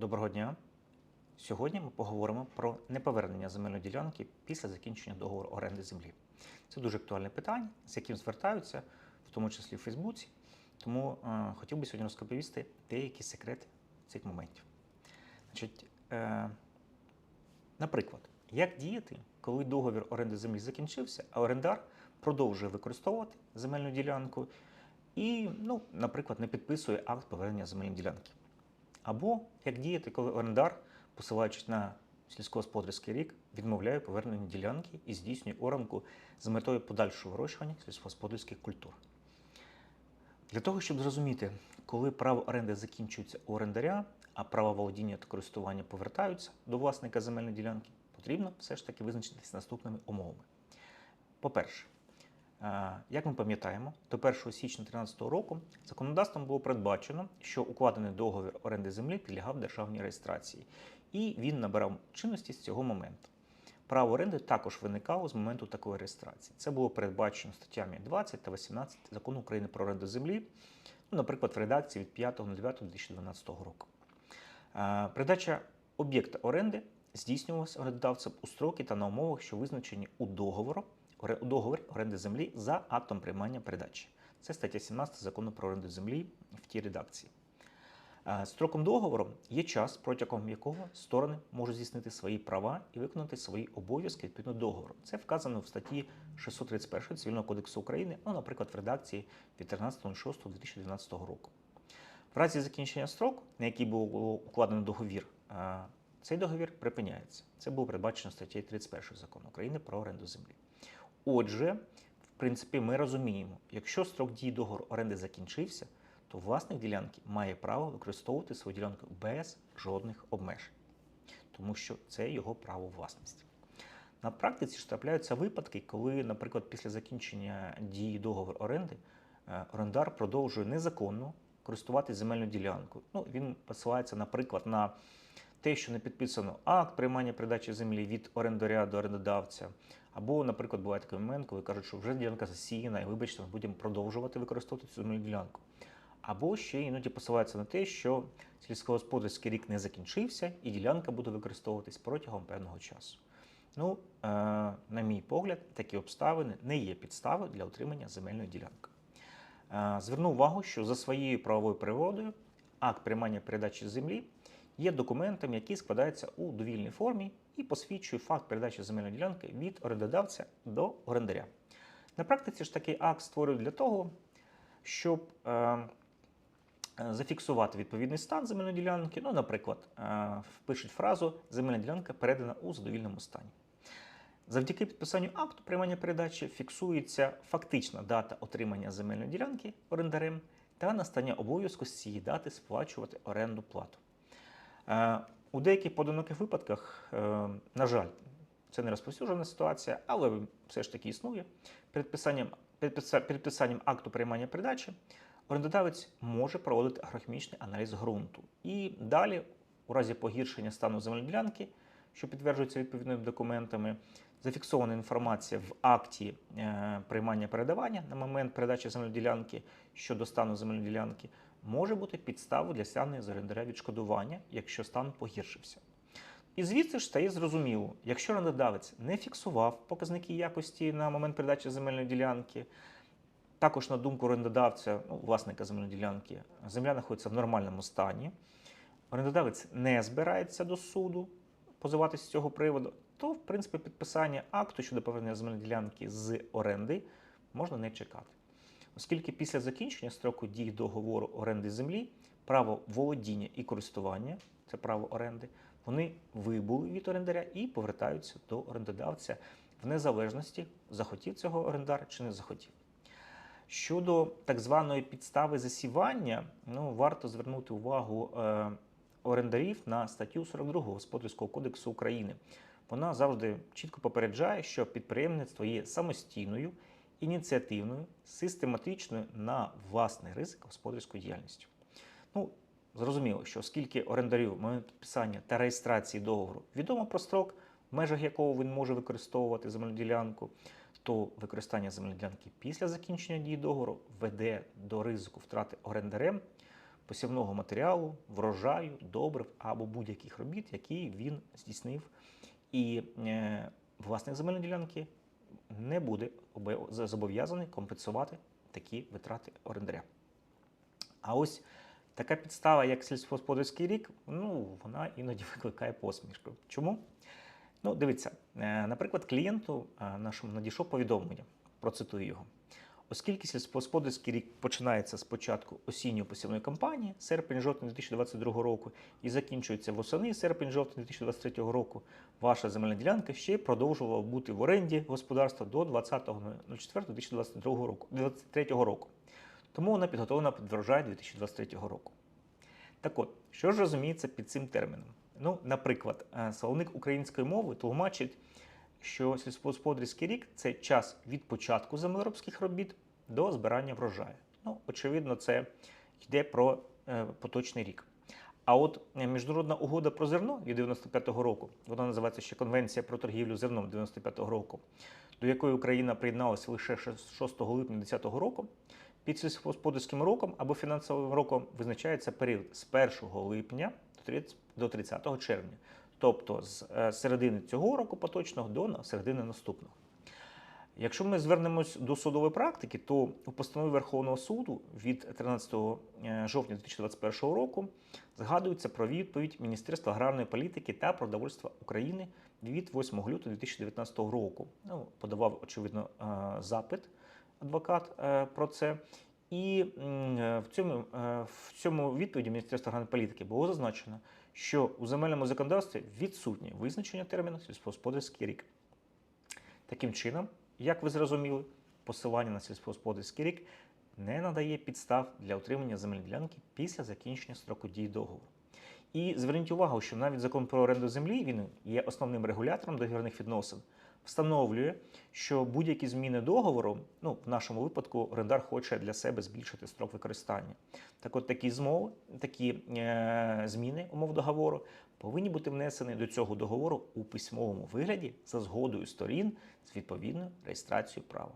Доброго дня. Сьогодні ми поговоримо про неповернення земельної ділянки після закінчення договору оренди землі. Це дуже актуальне питання, з яким звертаються, в тому числі в Фейсбуці. Тому е, хотів би сьогодні розповісти деякі секрети цих моментів. Значить, е, наприклад, як діяти, коли договір оренди землі закінчився, а орендар продовжує використовувати земельну ділянку і, ну, наприклад, не підписує акт повернення земельної ділянки. Або як діяти, коли орендар, посилаючись на сільськогосподарський рік, відмовляє повернення ділянки і здійснює оранку з метою подальшого вирощування сільськогосподарських культур. Для того, щоб зрозуміти, коли право оренди закінчується у орендаря, а право володіння та користування повертаються до власника земельної ділянки, потрібно все ж таки визначитися наступними умовами. По-перше, як ми пам'ятаємо, до 1 січня 2013 року законодавством було передбачено, що укладений договір оренди землі підлягав державній реєстрації, і він набирав чинності з цього моменту. Право оренди також виникало з моменту такої реєстрації. Це було передбачено статтями 20 та 18 закону України про оренду землі, ну, наприклад, в редакції від 5.09.2012 року. Передача об'єкта оренди здійснювалася орендодавцем у строки та на умовах, що визначені у договору, договорі оренди землі за актом приймання передачі. Це стаття 17 закону про оренду землі в тій редакції. Е, Строком договору є час, протягом якого сторони можуть здійснити свої права і виконати свої обов'язки відповідно договору. Це вказано в статті 631 Цивільного кодексу України, ну, наприклад, в редакції від 13.06.2012 року. В разі закінчення строку, на який було укладено договір, е, цей договір припиняється. Це було передбачено статтею 31 закону України про оренду землі. Отже, в принципі, ми розуміємо, якщо строк дії договору оренди закінчився, то власник ділянки має право використовувати свою ділянку без жодних обмежень, тому що це його право власності. На практиці ж трапляються випадки, коли, наприклад, після закінчення дії договору оренди е, орендар продовжує незаконно користуватися земельною ділянкою. Ну, він посилається, наприклад, на те, що не підписано акт приймання передачі землі від орендаря до орендодавця. Або, наприклад, буває такий момент, коли кажуть, що вже ділянка засіяна, і вибачте, ми будемо продовжувати використовувати цю земельну ділянку. Або ще іноді посилаються на те, що сільськогосподарський рік не закінчився, і ділянка буде використовуватись протягом певного часу. Ну, е, на мій погляд, такі обставини не є підставою для отримання земельної ділянки. Е, Зверну увагу, що за своєю правовою природою акт приймання передачі землі є документом, який складається у довільній формі і посвідчує факт передачі земельної ділянки від орендодавця до орендаря. На практиці ж такий акт створюють для того, щоб е, е, зафіксувати відповідний стан земельної ділянки. Ну, наприклад, е, впишуть фразу земельна ділянка передана у задовільному стані. Завдяки підписанню акту приймання передачі фіксується фактична дата отримання земельної ділянки орендарем та настання обов'язку з цієї дати сплачувати оренду плату. Е, У деяких поодиноких випадках, е, на жаль, це не розповсюджена ситуація, але все ж таки існує. Підписанням, підписанням акту приймання передачі орендодавець може проводити агрохімічний аналіз ґрунту. І далі, у разі погіршення стану земельної що підтверджується відповідними документами, зафіксована інформація в акті е, приймання передавання на момент передачі земельної ділянки щодо стану земельної ділянки, може бути підставою для стягнення орендаря відшкодування, якщо стан погіршився. І звідси ж стає зрозуміло, якщо орендодавець не фіксував показники якості на момент передачі земельної ділянки, також на думку орендодавця, ну, власника земельної ділянки, земля знаходиться в нормальному стані, орендодавець не збирається до суду позиватися з цього приводу, то, в принципі, підписання акту щодо повернення земельної ділянки з оренди можна не чекати. Оскільки після закінчення строку дії договору оренди землі право володіння і користування це право оренди, вони вибули від орендаря і повертаються до орендодавця в незалежності, захотів цього орендар чи не захотів. Щодо так званої підстави засівання, ну, варто звернути увагу е, орендарів на статтю 42 Господарського кодексу України. Вона завжди чітко попереджає, що підприємництво є самостійною, ініціативною, систематичною на власний ризик господарською діяльністю. Ну, зрозуміло, що оскільки орендарю момент підписання та реєстрації договору відомо про строк, в межах якого він може використовувати земельну ділянку, то використання земельної ділянки після закінчення дії договору веде до ризику втрати орендарем посівного матеріалу, врожаю, добрив або будь-яких робіт, які він здійснив. І е, власник земельної ділянки не буде зобов'язаний компенсувати такі витрати орендаря. А ось така підстава, як сільськогосподарський рік, ну, вона іноді викликає посмішку. Чому? Ну, дивіться, е, наприклад, клієнту е, нашому надійшло повідомлення, процитую його. Оскільки сільськогосподарський рік починається з початку осінньої посівної кампанії, серпень-жовтень 2022 року, і закінчується восени, серпень-жовтень 2023 року, ваша земельна ділянка ще продовжувала бути в оренді господарства до 20.04.2022 року, 2023 року. Тому вона підготовлена під врожай 2023 року. Так от, що ж розуміється під цим терміном? Ну, наприклад, е, словник української мови тлумачить, що сільськогосподарський рік це час від початку землеробських робіт до збирання врожаю. Ну, очевидно, це йде про е, поточний рік. А от е, міжнародна угода про зерно від 95-го року, вона називається ще Конвенція про торгівлю зерном 95-го року, до якої Україна приєдналася лише 6 липня 2010 року. Під сільськогосподарським роком або фінансовим роком визначається період з 1 липня до 30 червня, тобто з е, середини цього року поточного до середини наступного. Якщо ми звернемось до судової практики, то у постанові Верховного суду від 13 е, жовтня 2021 року згадується про відповідь Міністерства аграрної політики та продовольства України від 8 лютого 2019 року. Ну, подавав, очевидно, е, запит адвокат про це. І в цьому, в цьому відповіді Міністерства аграрної політики було зазначено, що у земельному законодавстві відсутнє визначення терміну сільськогосподарський рік. Таким чином, як ви зрозуміли, посилання на сільськогосподарський рік не надає підстав для отримання земельної ділянки після закінчення строку дії договору. І зверніть увагу, що навіть закон про оренду землі він є основним регулятором договірних відносин, встановлює, що будь-які зміни договору, ну в нашому випадку орендар хоче для себе збільшити строк використання. Так от такі змови, такі е, зміни умов договору повинні бути внесені до цього договору у письмовому вигляді за згодою сторін з відповідною реєстрацією права.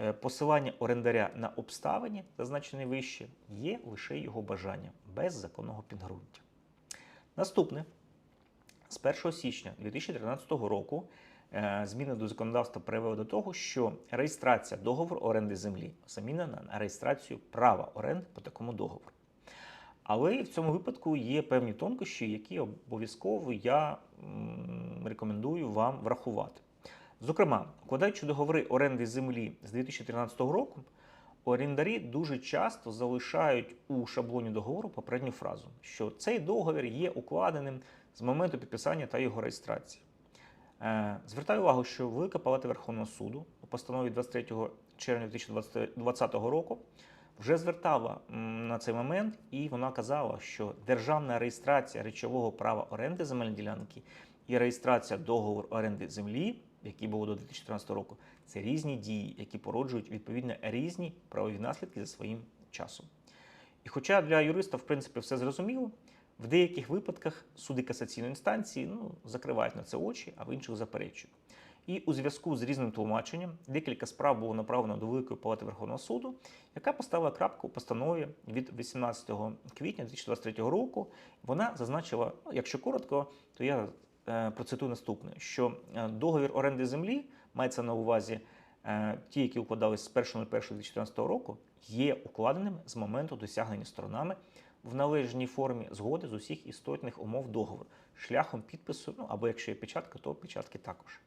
Е, Посилання орендаря на обставини, зазначені вище, є лише його бажанням без законного підґрунтя. Наступне з 1 січня 2013 року зміни до законодавства привели до того, що реєстрація договору оренди землі замінена на реєстрацію права оренди по такому договору. Але в цьому випадку є певні тонкощі, які обов'язково я рекомендую вам врахувати. Зокрема, укладаючи договори оренди землі з 2013 року, орендарі дуже часто залишають у шаблоні договору попередню фразу, що цей договір є укладеним з моменту підписання та його реєстрації. Е, Звертаю увагу, що Велика Палата Верховного суду у постанові 23 червня 2020 року вже звертала на цей момент, і вона казала, що державна реєстрація речового права оренди земельної ділянки і реєстрація договору оренди землі, який був до 2014 року, це різні дії, які породжують відповідно різні правові наслідки за своїм часом. І хоча для юриста, в принципі, все зрозуміло, в деяких випадках суди касаційної інстанції ну, закривають на це очі, а в інших заперечують. І у зв'язку з різним тлумаченням декілька справ було направлено до Великої Палати Верховного суду, яка поставила крапку у постанові від 18 квітня 2023 року. Вона зазначила, ну, якщо коротко, то я е, процитую наступне: що е, договір оренди землі мається на увазі е, ті, які укладались з 1.01.2014 року, є укладеними з моменту досягнення сторонами в належній формі згоди з усіх істотних умов договору шляхом підпису, ну або якщо є печатка, то печатки також.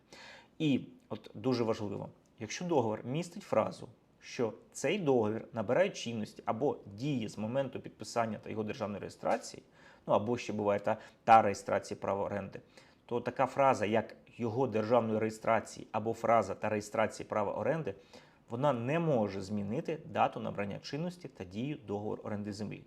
І от дуже важливо, якщо договір містить фразу, що цей договір набирає чинності або діє з моменту підписання та його державної реєстрації, ну або ще буває та, та реєстрація права оренди, то така фраза, як його державної реєстрації або фраза та реєстрації права оренди, вона не може змінити дату набрання чинності та дію договору оренди землі.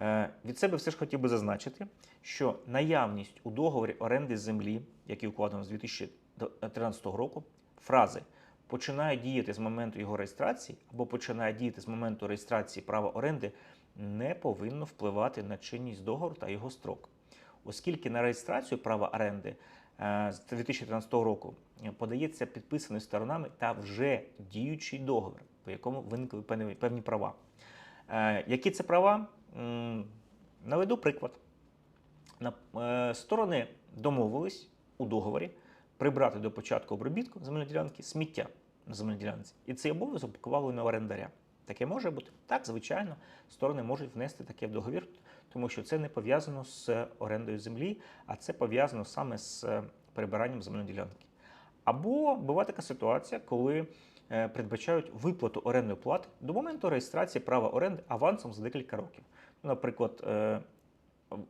Е, Від себе все ж хотів би зазначити, що наявність у договорі оренди землі, який укладено з 2013 року, фрази починає діяти з моменту його реєстрації або починає діяти з моменту реєстрації права оренди, не повинно впливати на чинність договору та його строк. Оскільки на реєстрацію права оренди е, з 2013 року подається підписаний сторонами та вже діючий договір, по якому виникли певні- певні права. Е, Які це права? Наведу приклад. На- е, Сторони домовились у договорі прибрати до початку обробітку земельної ділянки сміття на земельній ділянці. І цей обов'язок поклали на орендаря. Таке може бути? Так, звичайно, сторони можуть внести таке в договір, тому що це не пов'язано з орендою землі, а це пов'язано саме з е, прибиранням земельної ділянки. Або буває така ситуація, коли е, передбачають виплату орендної плати до моменту реєстрації права оренди авансом за декілька років. Наприклад, е,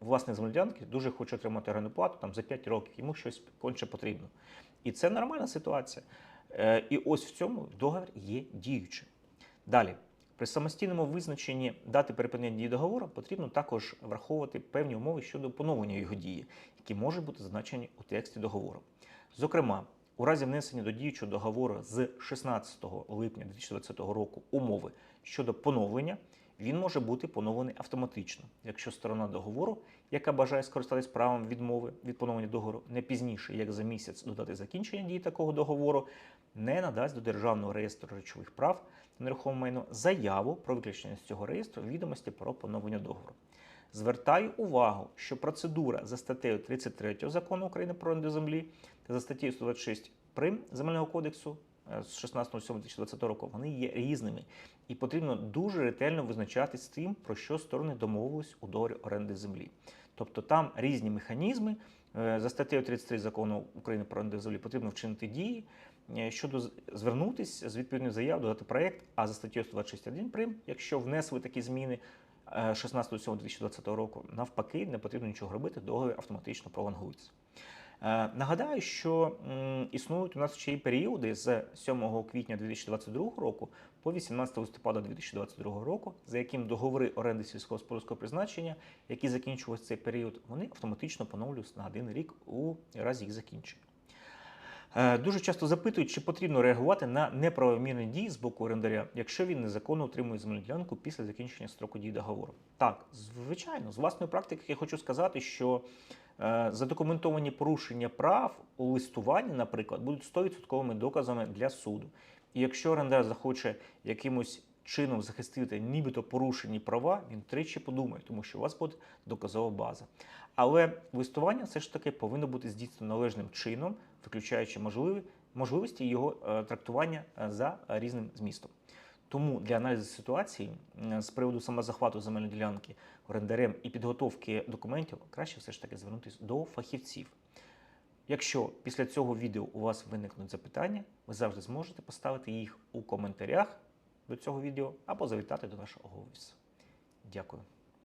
власник земельної дуже хоче отримати орендну там, за 5 років, йому щось конче потрібно. І це нормальна ситуація. Е, І ось в цьому договір є діючим. Далі, при самостійному визначенні дати перепинення дії договору потрібно також враховувати певні умови щодо поновлення його дії, які можуть бути зазначені у тексті договору. Зокрема, у разі внесення до діючого договору з 16 липня 2020 року умови щодо поновлення, він може бути поновлений автоматично, якщо сторона договору, яка бажає скористатись правом відмови від поновлення договору не пізніше, як за місяць до дати закінчення дії такого договору, не надасть до Державного реєстру речових прав на нерухоме майно заяву про виключення з цього реєстру відомості про поновлення договору. Звертаю увагу, що процедура за статтею 33 закону України про оренду землі та за статтею 126 прим Земельного кодексу з 16.07.2020 року вони є різними, і потрібно дуже ретельно визначатись з тим, про що сторони домовились у договорі оренди землі. Тобто там різні механізми. Е, За статтею 33 закону України про оренду землі потрібно вчинити дії е, щодо з- звернутись з відповідною заявою, додати проєкт, а за статтею 126.1 прим, якщо внесли такі зміни е, 16.07.2020 року, навпаки, не потрібно нічого робити, договір автоматично пролонгується. Е, Нагадаю, що існують у нас ще й періоди з 7 квітня 2022 року по 18 листопада 2022 року, за яким договори оренди сільськогосподарського призначення, які закінчувалися цей період, вони автоматично поновлюються на один рік у разі їх закінчення. Е, Дуже часто запитують, чи потрібно реагувати на неправомірні дії з боку орендаря, якщо він незаконно отримує земельну ділянку після закінчення строку дії договору. Так, звичайно, з власної практики я хочу сказати, що задокументовані порушення прав у листуванні, наприклад, будуть 100% доказами для суду. І якщо орендар захоче якимось чином захистити нібито порушені права, він тричі подумає, тому що у вас буде доказова база. Але листування все ж таки повинно бути здійснено належним чином, виключаючи можливі, можливості його е, трактування е, за е, різним змістом. Тому для аналізу ситуації з приводу самозахвату земельної ділянки орендарем і підготовки документів краще все ж таки звернутися до фахівців. Якщо після цього відео у вас виникнуть запитання, ви завжди зможете поставити їх у коментарях до цього відео або завітати до нашого офісу. Дякую.